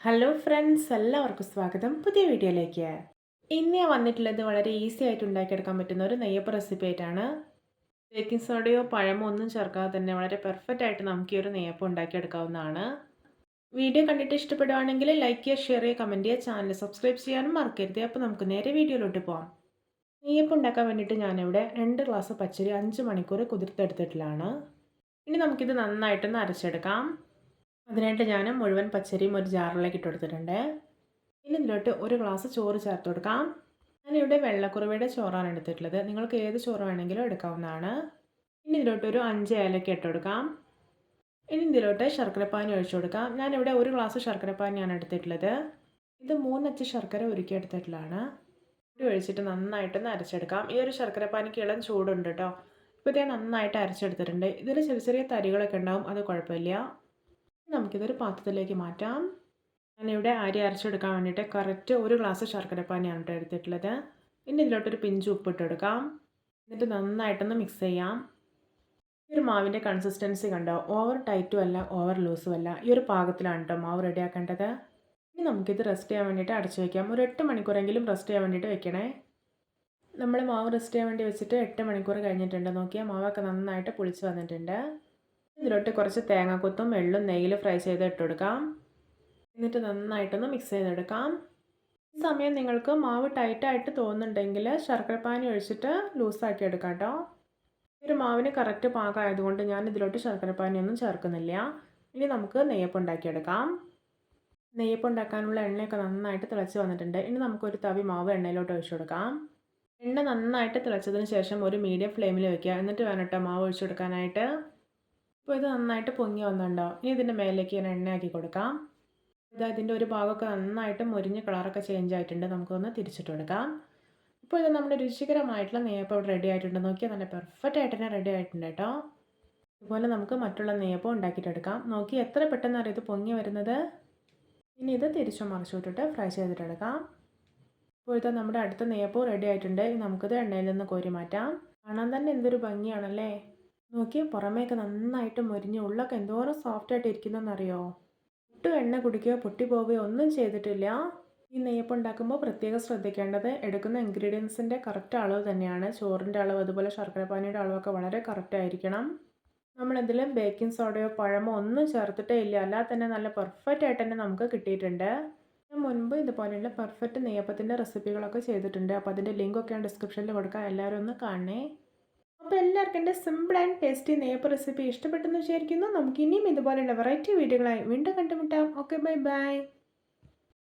Hello friends എല്ലാവർക്കും സ്വാഗതം. പുതിയ വീഡിയോയിലേക്ക്. ഇന്ന് ഞാൻ വന്നിട്ടുള്ളത് വളരെ ഈസി ആയിട്ട് ഉണ്ടാക്കിയെടുക്കാൻ പറ്റുന്ന ഒരു നെയ്യപ്പ് റെസിപ്പി ആയിട്ടാണ്. ബേക്കിംഗ് സോഡയോ പഴമോ ഒന്നും ചേർക്കാതെ തന്നെ വളരെ പെർഫെക്റ്റ് ആയിട്ട് നമുക്ക് ഈ ഒരു നെയ്യപ്പ് ഉണ്ടാക്കിയെടുക്കാവുന്നതാണ്. വീഡിയോ കണ്ടിട്ട് ഇഷ്ടപ്പെടുവാണെങ്കിൽ ലൈക്ക് ചെയ്യുക ഷെയർ ചെയ്യുക കമന്റ് ചെയ്യുക ചാനൽ സബ്സ്ക്രൈബ് ചെയ്യാനും മറക്കരുത്. അപ്പോൾ നമുക്ക് നേരെ വീഡിയോയിലോട്ട് പോകാം നെയ്യപ്പ് ഉണ്ടാക്കാൻ വേണ്ടിയിട്ട് ഞാനിവിടെ രണ്ട് ഗ്ലാസ് പച്ചരി അഞ്ച് മണിക്കൂർ കുതിർത്തെടുത്തിട്ടുള്ളതാണ്. ഇനി നമുക്കിത് നന്നായിട്ടൊന്ന് അരച്ചെടുക്കാം. അതിനായിട്ട് ഞാൻ മുഴുവൻ പച്ചരിയും ഒരു ജാറിലേക്ക് ഇട്ട് കൊടുത്തിട്ടുണ്ട്. ഇനി ഇതിലോട്ട് ഒരു ഗ്ലാസ് ചോറ് ചേർത്ത് കൊടുക്കാം. ഞാനിവിടെ വെള്ളക്കുറവയുടെ ചോറാണ് എടുത്തിട്ടുള്ളത്. നിങ്ങൾക്ക് ഏത് ചോറ് വേണമെങ്കിലും എടുക്കാവുന്നതാണ്. ഇനി ഇതിലോട്ട് ഒരു അഞ്ച് ഏലക്ക ഇട്ട് കൊടുക്കാം. ഇനി ഇതിലോട്ട് ശർക്കരപ്പാനി ഒഴിച്ചു കൊടുക്കാം. ഞാനിവിടെ ഒരു ഗ്ലാസ് ശർക്കരപ്പാനിയാണ് എടുത്തിട്ടുള്ളത്. ഇത് മൂന്നച്ച് ശർക്കര ഉരുക്കി എടുത്തിട്ടുള്ളതാണ്. ഒഴിച്ചിട്ട് നന്നായിട്ടൊന്ന് അരച്ചെടുക്കാം. ഈ ഒരു ശർക്കരപ്പാനിക്ക് ഇളം ചൂടുണ്ട് കേട്ടോ. ഇപ്പോൾ ഇതേ നന്നായിട്ട് അരച്ചെടുത്തിട്ടുണ്ട്. ഇതിൽ ചെറിയ ചെറിയ തരികളൊക്കെ ഉണ്ടാവും. അത് കുഴപ്പമില്ല. നമുക്കിതൊരു പാത്രത്തിലേക്ക് മാറ്റാം. ഞാനിവിടെ അരി അരച്ചെടുക്കാൻ വേണ്ടിയിട്ട് കറക്റ്റ് ഒരു ഗ്ലാസ് ശർക്കരപ്പാനിയാണ് കേട്ടോ എടുത്തിട്ടുള്ളത്. ഇനി ഇതിലോട്ടൊരു പിഞ്ച് ഉപ്പിട്ടെടുക്കാം. എന്നിട്ട് നന്നായിട്ടൊന്ന് മിക്സ് ചെയ്യാം. ഈ ഒരു മാവിന്റെ കൺസിസ്റ്റൻസി കണ്ടോ? ഓവർ ടൈറ്റും അല്ല ഓവർ ലൂസും അല്ല. ഈ ഒരു പാകത്തിലാണ് കേട്ടോ മാവ് റെഡിയാക്കേണ്ടത്. ഇനി നമുക്കിത് റെസ്റ്റ് ചെയ്യാൻ വേണ്ടിയിട്ട് അടച്ചു വയ്ക്കാം ഒരു എട്ട് മണിക്കൂറെങ്കിലും റെസ്റ്റ് ചെയ്യാൻ വേണ്ടിയിട്ട് വെക്കണേ. നമ്മൾ മാവ് റെസ്റ്റ് ചെയ്യാൻ വേണ്ടി വെച്ചിട്ട് എട്ട് മണിക്കൂർ കഴിഞ്ഞിട്ടുണ്ട്. നോക്കിയാൽ മാവൊക്കെ നന്നായിട്ട് പുളിച്ച് വന്നിട്ടുണ്ട്. ഇതിലോട്ട് കുറച്ച് തേങ്ങാക്കൊത്തും വെള്ളും നെയ്യിൽ ഫ്രൈ ചെയ്ത് ഇട്ടെടുക്കാം എന്നിട്ട് നന്നായിട്ടൊന്ന് മിക്സ് ചെയ്തെടുക്കാം. ഈ സമയം നിങ്ങൾക്ക് മാവ് ടൈറ്റായിട്ട് തോന്നുന്നുണ്ടെങ്കിൽ ശർക്കരപ്പാനി ഒഴിച്ചിട്ട് ലൂസാക്കി എടുക്കാം കേട്ടോ ഒരു മാവിന് കറക്റ്റ് പാകമായതുകൊണ്ട് ഞാൻ ഇതിലോട്ട് ശർക്കരപ്പാനി ഒന്നും ചേർക്കുന്നില്ല. ഇനി നമുക്ക് നെയ്യപ്പം ഉണ്ടാക്കിയെടുക്കാം. നെയ്യപ്പം ഉണ്ടാക്കാനുള്ള എണ്ണയൊക്കെ നന്നായിട്ട് തിളച്ച് വന്നിട്ടുണ്ട്. ഇനി നമുക്കൊരു തവി മാവ് എണ്ണയിലോട്ട് ഒഴിച്ചു കൊടുക്കാം. എണ്ണ നന്നായിട്ട് തിളച്ചതിന് ശേഷം ഒരു മീഡിയം ഫ്ലെയിമിൽ വെക്കുക. എന്നിട്ട് വേണം കേട്ടോ മാവ് ഒഴിച്ചു കൊടുക്കാനായിട്ട്. ഇപ്പോൾ ഇത് നന്നായിട്ട് പൊങ്ങി വന്നിട്ടുണ്ടോ? ഇനി ഇതിന്റെ മേലേക്ക് ഞാൻ എണ്ണയാക്കി കൊടുക്കാം. ഇത് അതിന്റെ ഒരു ഭാഗമൊക്കെ നന്നായിട്ട് മുരിഞ്ഞ് കളറൊക്കെ ചേഞ്ച് ആയിട്ടുണ്ട്. നമുക്കൊന്ന് തിരിച്ചിട്ട് കൊടുക്കാം. ഇപ്പോൾ ഇത് നമ്മുടെ രുചികരമായിട്ടുള്ള നെയ്യപ്പം ഇവിടെ റെഡി ആയിട്ടുണ്ട്. നോക്കിയാൽ നല്ല പെർഫെക്റ്റ് ആയിട്ട് തന്നെ റെഡി ആയിട്ടുണ്ട് കേട്ടോ. അതുപോലെ നമുക്ക് മറ്റുള്ള നെയ്യപ്പം ഉണ്ടാക്കിയിട്ടെടുക്കാം നോക്കി എത്ര പെട്ടെന്ന് അറിയാം ഇത് പൊങ്ങി വരുന്നത്? ഇനി ഇത് തിരിച്ചു മറിച്ചു വിട്ടിട്ട് ഫ്രൈ ചെയ്തിട്ടെടുക്കാം ഇപ്പോഴത്തെ നമ്മുടെ അടുത്ത നെയ്യപ്പം റെഡി ആയിട്ടുണ്ട്. നമുക്കിത് എണ്ണയിൽ നിന്ന് കോരി മാറ്റാം. കാണാൻ തന്നെ എന്തൊരു ഭംഗിയാണല്ലേ? നോക്കി പുറമേക്ക് നന്നായിട്ട് മുരിഞ്ഞ് ഉള്ളൊക്കെ എന്തോരം സോഫ്റ്റ് ആയിട്ട് ഇരിക്കുന്നതെന്നറിയോ ഒട്ടും എണ്ണ കുടിക്കുകയോ പൊട്ടിപ്പോവുകയോ ഒന്നും ചെയ്തിട്ടില്ല. ഈ നെയ്യപ്പം ഉണ്ടാക്കുമ്പോൾ പ്രത്യേകം ശ്രദ്ധിക്കേണ്ടത് എടുക്കുന്ന ഇൻഗ്രീഡിയൻസിന്റെ കറക്റ്റ് അളവ് തന്നെയാണ്. ചോറിന്റെ അളവ് അതുപോലെ ശർക്കരപ്പാനിയുടെ അളവൊക്കെ വളരെ കറക്റ്റ് ആയിരിക്കണം. നമ്മളിതിൽ ബേക്കിംഗ് സോഡയോ പഴമോ ഒന്നും ചേർത്തിട്ടേ ഇല്ല. അല്ലാതെ തന്നെ നല്ല പെർഫെക്റ്റ് ആയിട്ട് തന്നെ നമുക്ക് കിട്ടിയിട്ടുണ്ട്. ഞാൻ മുൻപ് ഇതുപോലെയുള്ള പെർഫെക്റ്റ് നെയ്യപ്പത്തിന്റെ റെസിപ്പികളൊക്കെ ചെയ്തിട്ടുണ്ട്. അപ്പോൾ അതിന്റെ ലിങ്കൊക്കെ ഞാൻ ഡിസ്ക്രിപ്ഷനിൽ കൊടുക്കാം. എല്ലാവരും ഒന്ന് കാണണേ. അപ്പോൾ എല്ലാവർക്കും എന്റെ സിമ്പിൾ ആൻഡ് ടേസ്റ്റി നെയ്പ്പ് റെസിപ്പി ഇഷ്ടപ്പെട്ടെന്ന് വിചാരിക്കുന്നു. നമുക്ക് ഇനിയും ഇതുപോലെയുള്ള വെറൈറ്റി വീഡിയോകളായി വീണ്ടും കണ്ടുമുട്ടാം. Okay bye bye